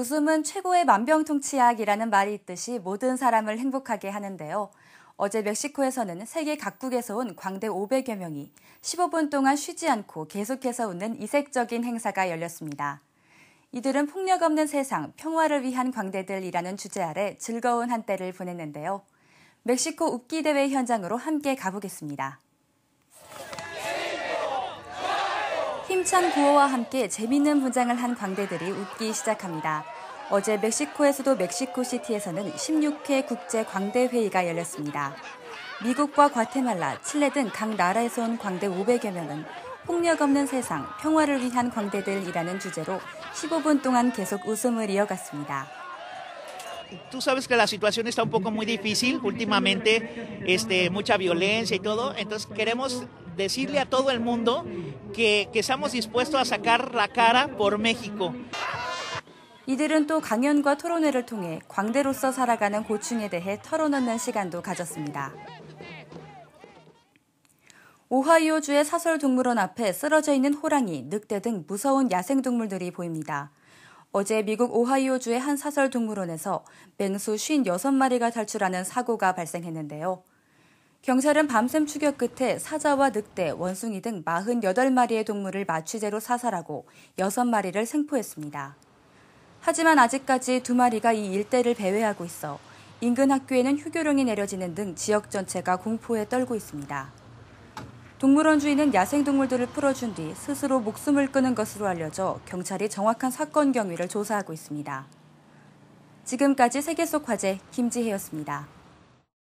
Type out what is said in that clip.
웃음은 최고의 만병통치약이라는 말이 있듯이 모든 사람을 행복하게 하는데요. 어제 멕시코에서는 세계 각국에서 온 광대 500여 명이 15분 동안 쉬지 않고 계속해서 웃는 이색적인 행사가 열렸습니다. 이들은 폭력 없는 세상, 평화를 위한 광대들이라는 주제 아래 즐거운 한때를 보냈는데요. 멕시코 웃기 대회 현장으로 함께 가보겠습니다. 힘찬 구호와 함께 재밌는 분장을 한 광대들이 웃기 시작합니다. 어제 멕시코에서도 멕시코시티에서는 16회 국제 광대 회의가 열렸습니다. 미국과 과테말라, 칠레 등 각 나라에서 온 광대 500여 명은 폭력 없는 세상, 평화를 위한 광대들이라는 주제로 15분 동안 계속 웃음을 이어갔습니다. Tú sabes que la situación está un poco muy difícil últimamente, este, mucha violencia y todo, entonces queremos decirle a todo el mundo que, que estamos dispuestos a sacar la cara por México. 이들은 또 강연과 토론회를 통해 광대로서 살아가는 고충에 대해 털어놓는 시간도 가졌습니다. 오하이오주의 사설 동물원 앞에 쓰러져 있는 호랑이, 늑대 등 무서운 야생 동물들이 보입니다. 어제 미국 오하이오주의 한 사설 동물원에서 맹수 56마리가 탈출하는 사고가 발생했는데요. 경찰은 밤샘 추격 끝에 사자와 늑대, 원숭이 등 48마리의 동물을 마취제로 사살하고 6마리를 생포했습니다. 하지만 아직까지 두 마리가 이 일대를 배회하고 있어 인근 학교에는 휴교령이 내려지는 등 지역 전체가 공포에 떨고 있습니다. 동물원 주인은 야생동물들을 풀어준 뒤 스스로 목숨을 끊은 것으로 알려져 경찰이 정확한 사건 경위를 조사하고 있습니다. 지금까지 세계 속 화제 김지혜였습니다.